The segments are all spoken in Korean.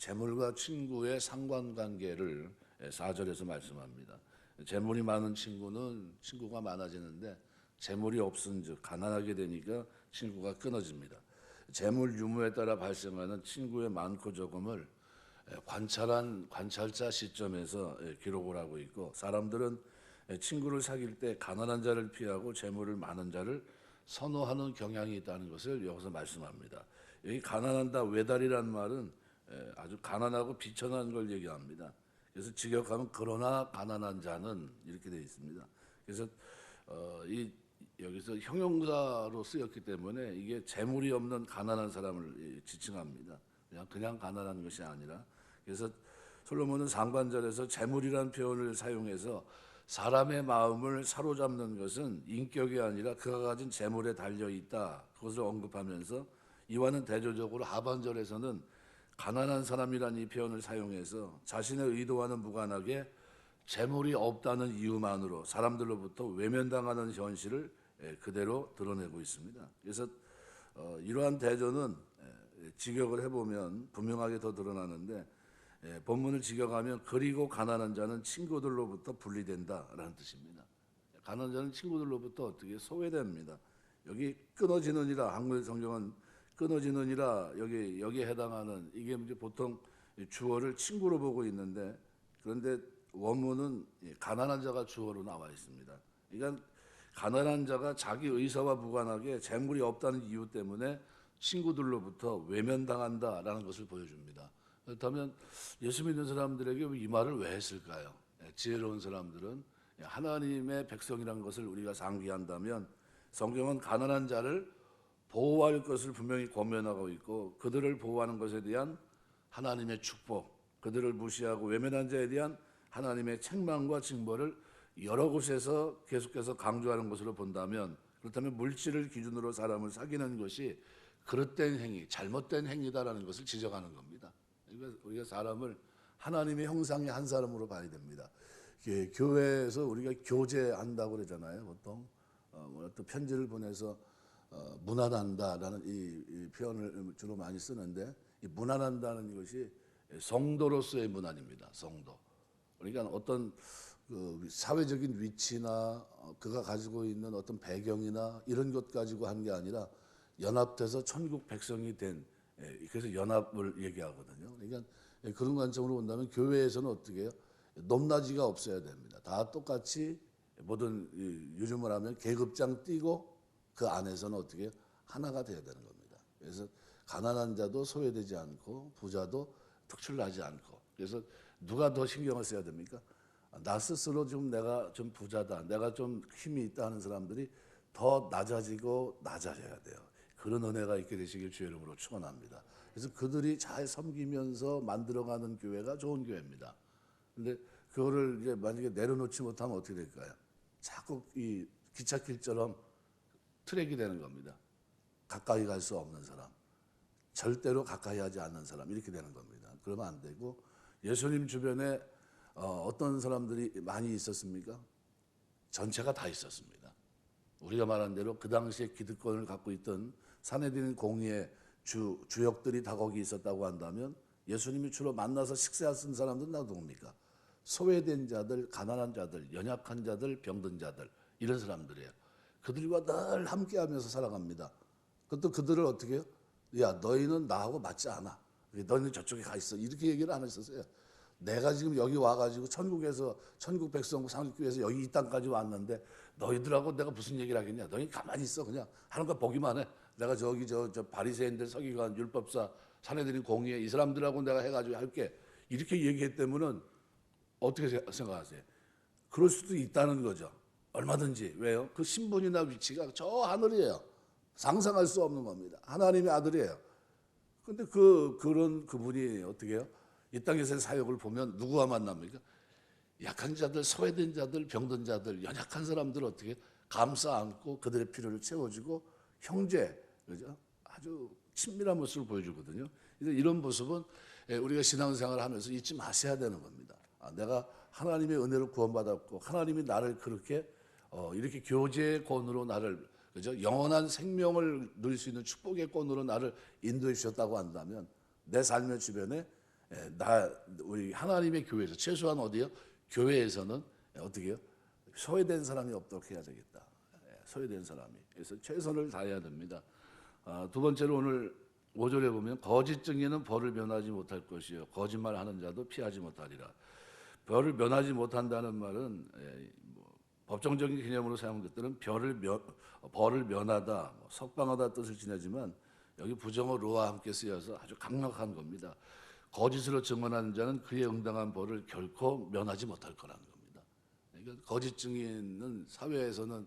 재물과 친구의 상관관계를 사절에서 말씀합니다. 재물이 많은 친구는 친구가 많아지는데 재물이 없은즉 가난하게 되니까 친구가 끊어집니다. 재물 유무에 따라 발생하는 친구의 많고 적음을 관찰한 관찰자 시점에서 기록을 하고 있고 사람들은 친구를 사귈 때 가난한 자를 피하고 재물을 많은 자를 선호하는 경향이 있다는 것을 여기서 말씀합니다. 여기 가난한 다 외달이란 말은 에, 아주 가난하고 비천한 걸 얘기합니다. 그래서 직역하면 그러나 가난한 자는 이렇게 되어 있습니다. 그래서 어, 이 여기서 형용사로 쓰였기 때문에 이게 재물이 없는 가난한 사람을 이, 지칭합니다. 그냥 그냥 가난한 것이 아니라 그래서 솔로몬은 상관절에서 재물이라는 표현을 사용해서 사람의 마음을 사로잡는 것은 인격이 아니라 그가 가진 재물에 달려 있다. 그것을 언급하면서 이와는 대조적으로 하반절에서는 가난한 사람이라는 이 표현을 사용해서 자신의 의도와는 무관하게 재물이 없다는 이유만으로 사람들로부터 외면당하는 현실을 예, 그대로 드러내고 있습니다. 그래서 어, 이러한 대조는 예, 직역을 해보면 분명하게 더 드러나는데 예, 본문을 직역하면 그리고 가난한 자는 친구들로부터 분리된다라는 뜻입니다. 가난한 자는 친구들로부터 어떻게 소외됩니다. 여기 끊어지느니라 한글 성경은 끊어지느니라 여기 여기에 해당하는 이게 이제 보통 주어를 친구로 보고 있는데 그런데 원문은 이 가난한 자가 주어로 나와 있습니다. 그러니까 가난한 자가 자기 의사와 무관하게 재물이 없다는 이유 때문에 친구들로부터 외면당한다라는 것을 보여줍니다. 그렇다면 예수 믿는 사람들에게 이 말을 왜 했을까요? 예, 지혜로운 사람들은 하나님의 백성이라는 것을 우리가 상기한다면 성경은 가난한 자를 보호할 것을 분명히 권면하고 있고 그들을 보호하는 것에 대한 하나님의 축복, 그들을 무시하고 외면한 자에 대한 하나님의 책망과 징벌을 여러 곳에서 계속해서 강조하는 것으로 본다면 그렇다면 물질을 기준으로 사람을 사귀는 것이 그릇된 행위, 잘못된 행위다라는 것을 지적하는 겁니다. 그러니까 우리가 사람을 하나님의 형상의 한 사람으로 봐야 됩니다. 예, 교회에서 우리가 교제한다고 그러잖아요. 보통 어, 뭐 편지를 보내서 어, 무난한다라는 이, 이 표현을 주로 많이 쓰는데 이 무난한다는 것이 성도로서의 무난입니다. 성도. 그러니까 어떤 그 사회적인 위치나 어, 그가 가지고 있는 어떤 배경이나 이런 것 가지고 한 게 아니라 연합돼서 천국 백성이 된 예, 그래서 연합을 얘기하거든요. 그러니까 그런 관점으로 본다면 교회에서는 어떻게 해요? 높낮이가 없어야 됩니다. 다 똑같이 모든 이 요즘을 하면 계급장 띄고 그 안에서는 어떻게? 하나가 돼야 되는 겁니다. 그래서 가난한 자도 소외되지 않고 부자도 특출나지 않고 그래서 누가 더 신경을 써야 됩니까? 나 스스로 좀 내가 좀 부자다, 내가 좀 힘이 있다 하는 사람들이 더 낮아지고 낮아져야 돼요. 그런 은혜가 있게 되시길 주의 이름으로 축원합니다. 그래서 그들이 잘 섬기면서 만들어가는 교회가 좋은 교회입니다. 근데 그거를 이제 만약에 내려놓지 못하면 어떻게 될까요? 자꾸 이 기찻길처럼 트랙이 되는 겁니다. 가까이 갈 수 없는 사람, 절대로 가까이 하지 않는 사람 이렇게 되는 겁니다. 그러면 안 되고 예수님 주변에 어, 어떤 사람들이 많이 있었습니까? 전체가 다 있었습니다. 우리가 말한 대로 그 당시에 기득권을 갖고 있던 사내들인 공의의 주, 주역들이 다 거기 있었다고 한다면 예수님이 주로 만나서 식사했던 사람들은 다 누굽니까? 소외된 자들, 가난한 자들, 연약한 자들, 병든 자들 이런 사람들이에요. 그들과 늘 함께하면서 살아갑니다. 그것도 그들을 어떻게 해요? 야 너희는 나하고 맞지 않아. 너희는 저쪽에 가 있어. 이렇게 얘기를 안 했었어요. 내가 지금 여기 와가지고 천국에서 천국 백성 상급교회에서 여기 이 땅까지 왔는데 너희들하고 내가 무슨 얘기를 하겠냐? 너희 가만히 있어 그냥 하는 거 보기만 해. 내가 저기 저, 저 바리새인들 서기관 율법사 사내들인 공의에 이 사람들하고 내가 해가지고 할게 이렇게 얘기했다면은 어떻게 생각하세요? 그럴 수도 있다는 거죠. 얼마든지 왜요? 그 신분이나 위치가 저 하늘이에요. 상상할 수 없는 겁니다. 하나님의 아들이에요. 근데 그 그런 그분이 어떻게 해요? 이 땅에서의 사역을 보면 누구와 만납니까? 약한 자들, 소외된 자들, 병든 자들, 연약한 사람들 어떻게 감싸 안고 그들의 필요를 채워주고 형제, 그죠? 아주 친밀한 모습을 보여주거든요. 이런 모습은 예, 우리가 신앙생활을 하면서 잊지 마셔야 되는 겁니다. 아, 내가 하나님의 은혜로 구원받았고 하나님이 나를 그렇게 어, 이렇게 교제의 권으로 나를 그죠? 영원한 생명을 누릴 수 있는 축복의 권으로 나를 인도해 주셨다고 한다면 내 삶의 주변에 예, 나 우리 하나님의 교회에서 최소한 어디요? 교회에서는 어떻게요? 소외된 사람이 없도록 해야 되겠다. 예, 소외된 사람이 그래서 최선을 다해야 됩니다. 아, 두 번째로 오늘 5절에 보면 거짓 증인은 벌을 면하지 못할 것이요 거짓말하는 자도 피하지 못하리라. 벌을 면하지 못한다는 말은 예, 뭐 법정적인 개념으로 사용한 것들은 별을 면, 벌을 면하다, 뭐 석방하다 뜻을 지내지만 여기 부정어 로와 함께 쓰여서 아주 강력한 겁니다. 거짓으로 증언하는 자는 그에 응당한 벌을 결코 면하지 못할 거라는 겁니다. 그러니까 거짓 증인은 사회에서는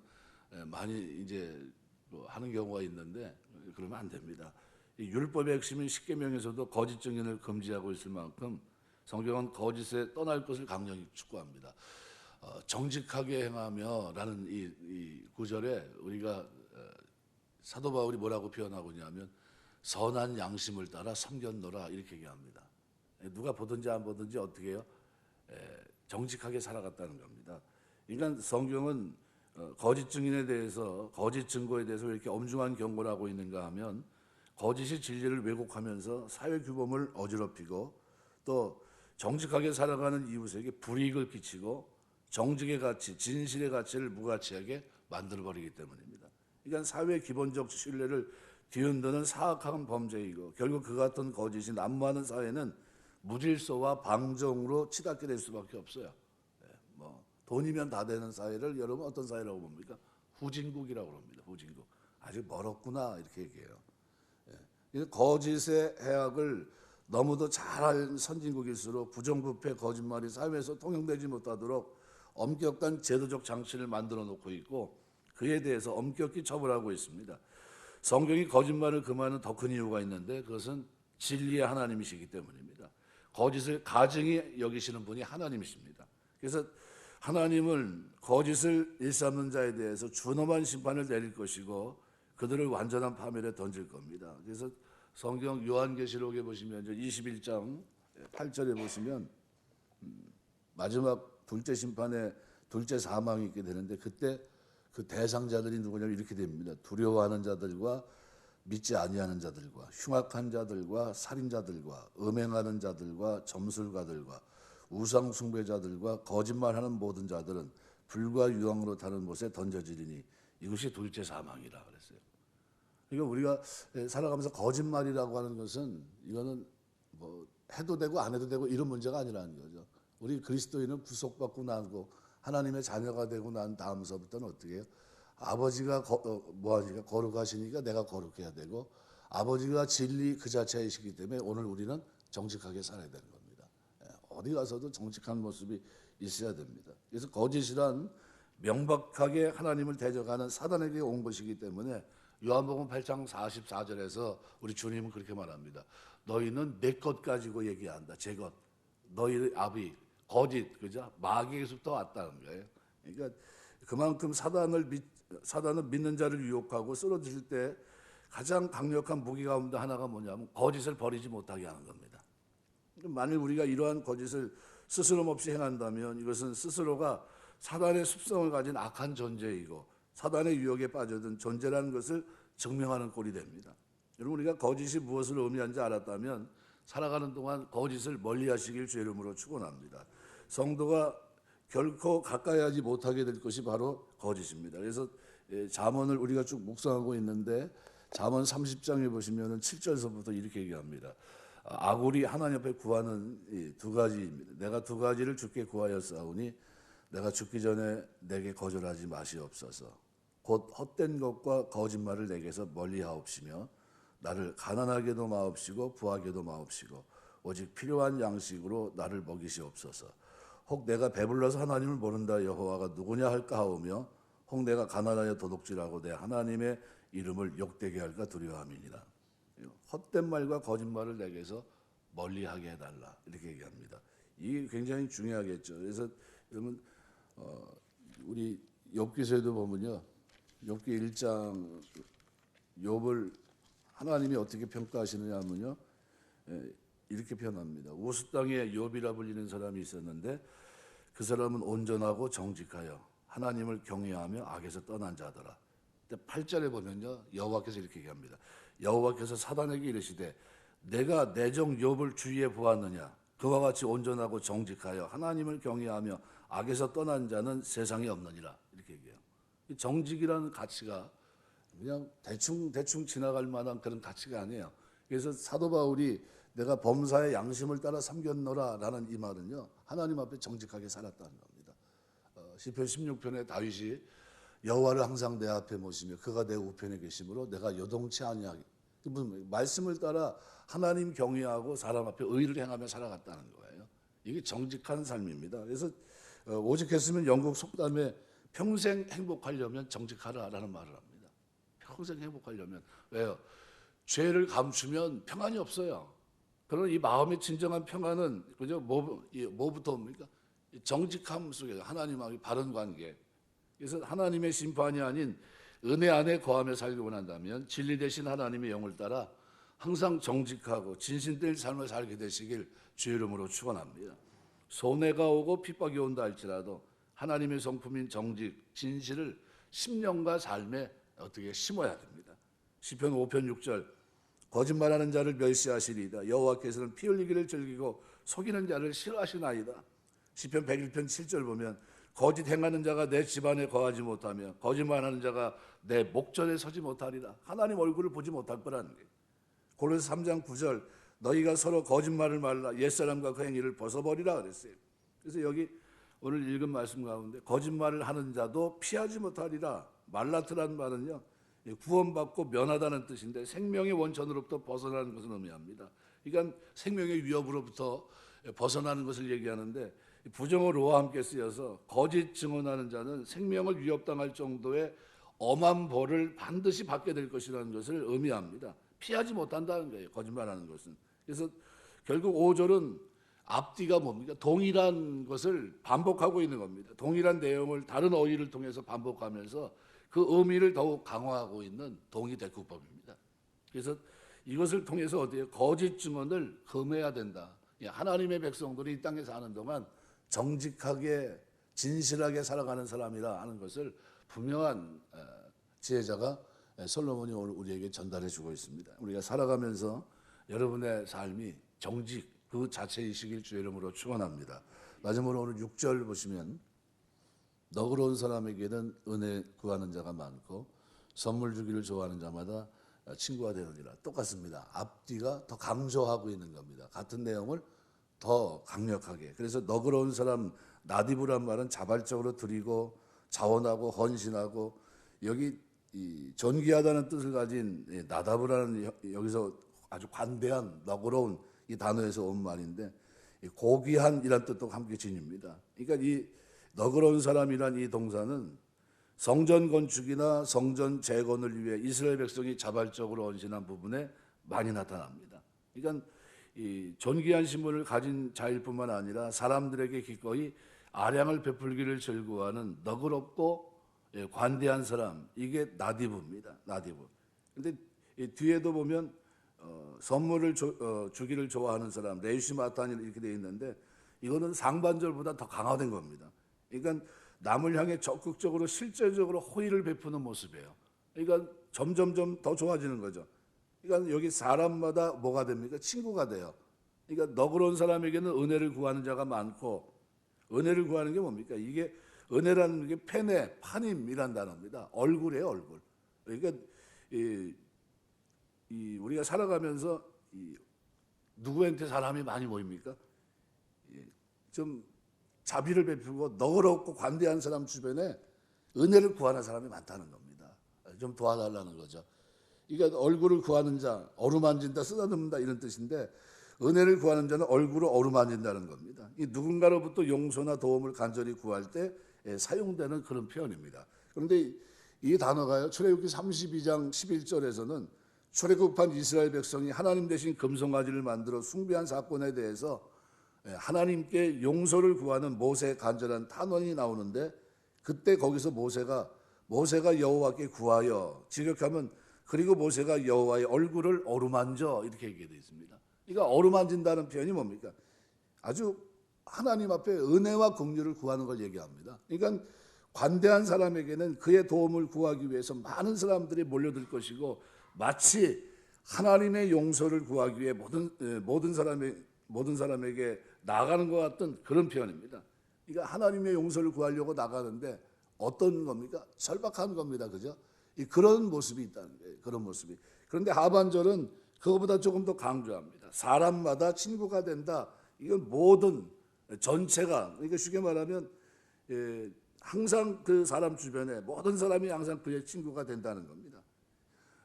예, 많이 이제 뭐 하는 경우가 있는데 그러면 안 됩니다. 이 율법의 핵심인 십계명에서도 거짓 증인을 금지하고 있을 만큼 성경은 거짓에 떠날 것을 강력히 축구합니다. 어, 정직하게 행하며라는 이, 이 구절에 우리가 어, 사도 바울이 뭐라고 표현하고 있냐면 선한 양심을 따라 섬겼노라 이렇게 얘기합니다. 예, 누가 보든지 안 보든지 어떻게 해요? 에, 정직하게 살아갔다는 겁니다. 그러니까 성경은 어, 거짓 증인에 대해서 거짓 증거에 대해서 왜 이렇게 엄중한 경고를 하고 있는가 하면 거짓이 진리를 왜곡하면서 사회 규범을 어지럽히고 또 정직하게 살아가는 이웃에게 불이익을 끼치고 정직의 가치, 진실의 가치를 무가치하게 만들어 버리기 때문입니다. 그러니까 사회 기본적 신뢰를 뒤흔드는 사악한 범죄이고 결국 그 같은 거짓이 난무하는 사회는 무질서와 방정으로 치닫게 될 수밖에 없어요. 예, 뭐 돈이면 다 되는 사회를 여러분 어떤 사회라고 봅니까? 후진국이라고 합니다. 후진국. 아직 멀었구나 이렇게 얘기해요. 이 거짓의 해악을 너무도 잘알 선진국일수록 부정부패 거짓말이 사회에서 통용되지 못하도록 엄격한 제도적 장치를 만들어 놓고 있고 그에 대해서 엄격히 처벌하고 있습니다. 성경이 거짓말을 금하는 더 큰 이유가 있는데 그것은 진리의 하나님이시기 때문입니다. 거짓을 가증히 여기시는 분이 하나님이십니다. 그래서 하나님은 거짓을 일삼는 자에 대해서 준엄한 심판을 내릴 것이고 그들을 완전한 파멸에 던질 겁니다. 그래서 성경 요한계시록에 보시면 21장 8절에 보시면 음, 마지막 둘째 심판에 둘째 사망이 있게 되는데 그때 그 대상자들이 누구냐면 이렇게 됩니다. 두려워하는 자들과 믿지 아니하는 자들과 흉악한 자들과 살인자들과 음행하는 자들과 점술가들과 우상 숭배자들과 거짓말하는 모든 자들은 불과 유황으로 타는 못에 던져지리니 이것이 둘째 사망이라 그랬어요. 그러니까 우리가 살아가면서 거짓말이라고 하는 것은 이거는 뭐 해도 되고 안 해도 되고 이런 문제가 아니라는 거죠. 우리 그리스도인은 구속받고 나고 하나님의 자녀가 되고 난 다음서부터는 어떻게 해요? 아버지가 거, 어, 뭐하니까 거룩하시니까 내가 거룩해야 되고 아버지가 진리 그 자체이시기 때문에 오늘 우리는 정직하게 살아야 되는 겁니다. 예, 어디 가서도 정직한 모습이 있어야 됩니다. 그래서 거짓이란 명백하게 하나님을 대적하는 사단에게 온 것이기 때문에 요한복음 8장 44절에서 우리 주님은 그렇게 말합니다. 너희는 내 것 가지고 얘기한다. 제 것. 너희 아비 거짓 그죠? 마귀에서부터 왔다는 거예요. 그러니까 그만큼 사단을 믿 사단은 믿는 자를 유혹하고 쓰러질 때 가장 강력한 무기 가운데 하나가 뭐냐면 거짓을 버리지 못하게 하는 겁니다. 만일 우리가 이러한 거짓을 스스럼 없이 행한다면 이것은 스스로가 사단의 습성을 가진 악한 존재이고 사단의 유혹에 빠져든 존재라는 것을 증명하는 꼴이 됩니다. 여러분 우리가 거짓이 무엇을 의미하는지 알았다면 살아가는 동안 거짓을 멀리하시길 주 이름으로 축원합니다. 성도가 결코 가까이 하지 못하게 될 것이 바로 거짓입니다. 그래서 예, 잠언을 우리가 쭉 묵상하고 있는데 잠언 30장에 보시면은 7절서부터 이렇게 얘기합니다. 아굴이 하나님 앞에 구하는 두 가지입니다. 내가 두 가지를 주께 구하였사오니 내가 죽기 전에 내게 거절하지 마시옵소서. 곧 헛된 것과 거짓말을 내게서 멀리하옵시며 나를 가난하게도 마옵시고 부하게도 마옵시고 오직 필요한 양식으로 나를 먹이시옵소서. 혹 내가 배불러서 하나님을 모른다 여호와가 누구냐 할까 하오며 혹 내가 가난하여 도둑질하고 내 하나님의 이름을 욕되게 할까 두려워함이니라. 헛된 말과 거짓말을 내게서 멀리하게 해달라 이렇게 얘기합니다. 이게 굉장히 중요하겠죠. 그래서 여러분 어, 우리 욥기서에도 보면요, 욥기 1장 욥을 하나님이 어떻게 평가하시느냐 하면요, 예, 이렇게 표현합니다. 우스 땅에 욥이라 불리는 사람이 있었는데 그 사람은 온전하고 정직하여 하나님을 경외하며 악에서 떠난 자더라. 8절에 보면요. 여호와께서 이렇게 얘기합니다. 여호와께서 사단에게 이르시되 내가 내 종 욥을 주위에 보았느냐 그와 같이 온전하고 정직하여 하나님을 경외하며 악에서 떠난 자는 세상에 없느니라 이렇게 얘기해요. 이 정직이라는 가치가 그냥 대충 대충 지나갈 만한 그런 가치가 아니에요. 그래서 사도 바울이 내가 범사의 양심을 따라 삼겼노라라는 이 말은요 하나님 앞에 정직하게 살았다는 겁니다. 어, 시편 16편에 다윗이 여호와를 항상 내 앞에 모시며 그가 내 우편에 계심으로 내가 요동치 아니하게 그 무슨 말씀을 따라 하나님 경외하고 사람 앞에 의를 행하며 살아갔다는 거예요. 이게 정직한 삶입니다. 그래서 어, 오직했으면 영국 속담에 평생 행복하려면 정직하라라는 말을 합니다. 평생 행복하려면 왜요? 죄를 감추면 평안이 없어요. 그러나 이 마음의 진정한 평안은 그죠? 뭐, 이 뭐부터 옵니까? 이 정직함 속에 하나님하고 바른 관계. 그래서 하나님의 심판이 아닌 은혜 안에 거하며 살기 원한다면 진리 대신 하나님의 영을 따라 항상 정직하고 진실된 삶을 살게 되시길 주의 이름으로 축원합니다. 손해가 오고 핍박이 온다 할지라도 하나님의 성품인 정직, 진실을 10년과 삶에 어떻게 심어야 됩니다. 시편 5편 6절 거짓말하는 자를 멸시하시리이다. 여호와께서는 피 흘리기를 즐기고 속이는 자를 싫어하시나이다. 시편 101편 7절 보면 거짓 행하는 자가 내 집안에 거하지 못하며 거짓말하는 자가 내 목전에 서지 못하리라. 하나님 얼굴을 보지 못할 거라는 게. 고린도서 3장 9절 너희가 서로 거짓말을 말라 옛사람과 그 행위를 벗어버리라 그랬어요. 그래서 여기 오늘 읽은 말씀 가운데 거짓말을 하는 자도 피하지 못하리라. 말라트라는 말은요. 구원받고 면하다는 뜻인데 생명의 원천으로부터 벗어나는 것을 의미합니다. 그러니까 생명의 위협으로부터 벗어나는 것을 얘기하는데 부정어 로와 함께 쓰여서 거짓 증언하는 자는 생명을 위협당할 정도의 엄한 벌을 반드시 받게 될 것이라는 것을 의미합니다. 피하지 못한다는 거예요. 거짓말하는 것은. 그래서 결국 5절은 앞뒤가 뭡니까? 동일한 것을 반복하고 있는 겁니다. 동일한 내용을 다른 어휘를 통해서 반복하면서 그 의미를 더욱 강화하고 있는 동의 대구법입니다. 그래서 이것을 통해서 어디에 거짓 증언을 금해야 된다. 예, 하나님의 백성들이 이 땅에 사는 동안 정직하게 진실하게 살아가는 사람이라 하는 것을 분명한 어, 지혜자가 솔로몬이 오늘 우리에게 전달해 주고 있습니다. 우리가 살아가면서 여러분의 삶이 정직 그 자체이시길 주의 이름으로 축원합니다. 마지막으로 오늘 6절 보시면 너그러운 사람에게는 은혜 구하는 자가 많고 선물 주기를 좋아하는 자마다 친구가 되느니라. 똑같습니다. 앞뒤가 더 강조하고 있는 겁니다. 같은 내용을 더 강력하게. 그래서 너그러운 사람 나디브란 말은 자발적으로 드리고 자원하고 헌신하고 여기 이 존귀하다는 뜻을 가진 나다브라는 여기서 아주 관대한 너그러운 이 단어에서 온 말인데 고귀한이란 뜻도 함께 지닙니다. 그러니까 이 너그러운 사람이란 이 동사는 성전 건축이나 성전 재건을 위해 이스라엘 백성이 자발적으로 헌신한 부분에 많이 나타납니다. 그러니까 이 존귀한 신분을 가진 자일뿐만 아니라 사람들에게 기꺼이 아량을 베풀기를 즐거워하는 너그럽고 예, 관대한 사람 이게 나디브입니다. 나디브. 근데 뒤에도 보면 어, 선물을 조, 어, 주기를 좋아하는 사람 레이시 마탄이 이렇게 돼 있는데 이거는 상반절보다 더 강화된 겁니다. 그러니까 남을 향해 적극적으로 실제적으로 호의를 베푸는 모습이에요. 그러니까 점점점 더 좋아지는 거죠. 그러니까 여기 사람마다 뭐가 됩니까? 친구가 돼요. 그러니까 너그러운 사람에게는 은혜를 구하는 자가 많고 은혜를 구하는 게 뭡니까? 이게 은혜라는 게 펜의 판임이란 단어입니다. 얼굴이에요, 얼굴. 그러니까 이, 이 우리가 살아가면서 이 누구한테 사람이 많이 모입니까? 좀 자비를 베풀고 너그럽고 관대한 사람 주변에 은혜를 구하는 사람이 많다는 겁니다. 좀 도와달라는 거죠. 이게 얼굴을 구하는 자, 어루만진다, 쓰다듬는다 이런 뜻인데 은혜를 구하는 자는 얼굴을 어루만진다는 겁니다. 이 누군가로부터 용서나 도움을 간절히 구할 때 예, 사용되는 그런 표현입니다. 그런데 이 단어가요. 출애굽기 32장 11절에서는 출애굽한 이스라엘 백성이 하나님 대신 금송아지를 만들어 숭배한 사건에 대해서 예, 하나님께 용서를 구하는 모세의 간절한 탄원이 나오는데 그때 거기서 모세가 모세가 여호와께 구하여 지력하면 그리고 모세가 여호와의 얼굴을 어루만져 이렇게 얘기되어 있습니다. 그러니까 어루만진다는 표현이 뭡니까? 아주 하나님 앞에 은혜와 긍휼을 구하는 걸 얘기합니다. 그러니까 관대한 사람에게는 그의 도움을 구하기 위해서 많은 사람들이 몰려들 것이고 마치 하나님의 용서를 구하기 위해 모든 모든 사람의 모든 사람에게 나가는 것 같은 그런 표현입니다. 그러니까 하나님의 용서를 구하려고 나가는데 어떤 겁니까? 절박한 겁니다. 그죠? 이 그런 모습이 있다는 거예요. 그런 모습이. 그런데 하반절은 그거보다 조금 더 강조합니다. 사람마다 친구가 된다. 이건 모든 전체가 그러니까 쉽게 말하면 예, 항상 그 사람 주변에 모든 사람이 항상 그의 친구가 된다는 겁니다.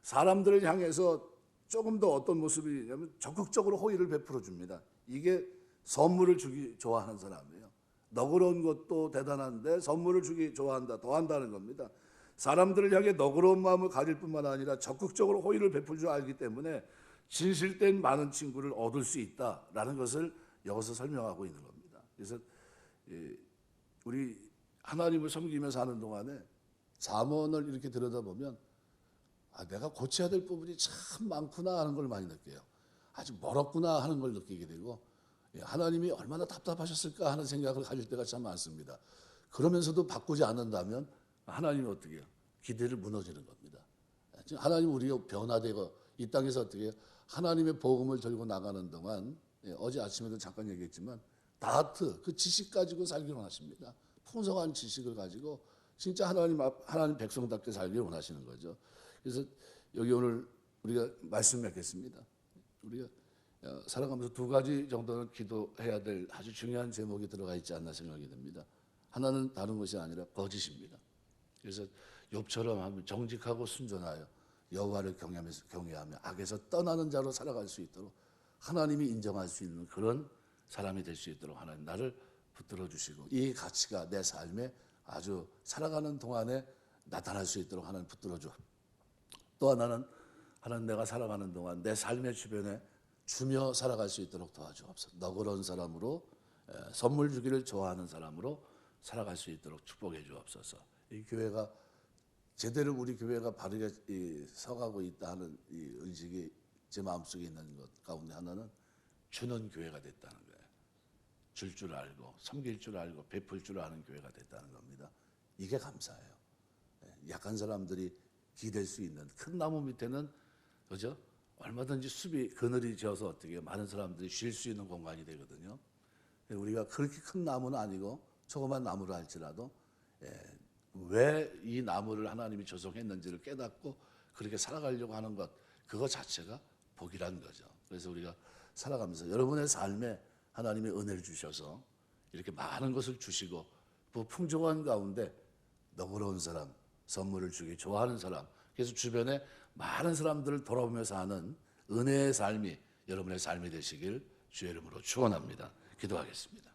사람들을 향해서 조금 더 어떤 모습이냐면 적극적으로 호의를 베풀어 줍니다. 이게 선물을 주기 좋아하는 사람이에요. 너그러운 것도 대단한데 선물을 주기 좋아한다, 더 한다는 겁니다. 사람들을 향해 너그러운 마음을 가질 뿐만 아니라 적극적으로 호의를 베풀 줄 알기 때문에 진실된 많은 친구를 얻을 수 있다라는 것을 여기서 설명하고 있는 겁니다. 그래서 예, 우리 하나님을 섬기면서 하는 동안에 잠언을 이렇게 들여다보면 아, 내가 고쳐야 될 부분이 참 많구나 하는 걸 많이 느껴요. 아직 멀었구나 하는 걸 느끼게 되고 예, 하나님이 얼마나 답답하셨을까 하는 생각을 가질 때가 참 많습니다. 그러면서도 바꾸지 않는다면 하나님이 어떻게 해요? 기대를 무너지는 겁니다. 지금 하나님 우리가 변화되고 이 땅에서 어떻게? 하나님의 복음을 들고 나가는 동안 예, 어제 아침에도 잠깐 얘기했지만 다트 그 지식 가지고 살기를 원하십니다. 풍성한 지식을 가지고 진짜 하나님 앞 하나님 백성답게 살기를 원하시는 거죠. 그래서 여기 오늘 우리가 말씀 맺겠습니다. 우리가 어, 살아가면서 두 가지 정도는 기도해야 될 아주 중요한 제목이 들어가 있지 않나 생각이 듭니다. 하나는 다른 것이 아니라 거짓입니다. 그래서 욥처럼 하면 정직하고 순전하여 여호와를 경외하면서 경외하며 악에서 떠나는 자로 살아갈 수 있도록 하나님이 인정할 수 있는 그런 사람이 될 수 있도록 하나님 나를 붙들어 주시고 이 가치가 내 삶에 아주 살아가는 동안에 나타날 수 있도록 하나님 붙들어 줘. 또 하나는 하나님 내가 살아가는 동안 내 삶의 주변에 주며 살아갈 수 있도록 도와주옵소서. 너그러운 사람으로 에, 선물 주기를 좋아하는 사람으로 살아갈 수 있도록 축복해 주옵소서. 이 교회가 제대로 우리 교회가 바르게 이, 서가고 있다 하는 이 의식이 제 마음속에 있는 것 가운데 하나는 주는 교회가 됐다는 거예요. 줄 줄 알고 섬길 줄 알고 베풀 줄 아는 교회가 됐다는 겁니다. 이게 감사해요. 예, 약한 사람들이 기댈 수 있는 큰 나무 밑에는 그죠? 얼마든지 숲이 그늘이 져서 어떻게 많은 사람들이 쉴 수 있는 공간이 되거든요. 우리가 그렇게 큰 나무는 아니고 조그만 나무를 할지라도 왜이 나무를 하나님이 조성했는지를 깨닫고 그렇게 살아가려고 하는 것 그거 자체가 복이란 거죠. 그래서 우리가 살아가면서 여러분의 삶에 하나님의 은혜를 주셔서 이렇게 많은 것을 주시고 그 풍족한 가운데 너그러운 사람, 선물을 주기 좋아하는 사람, 그래서 주변에 많은 사람들을 돌아보면서 하는 은혜의 삶이 여러분의 삶이 되시길 주의 이름으로 축원합니다. 기도하겠습니다.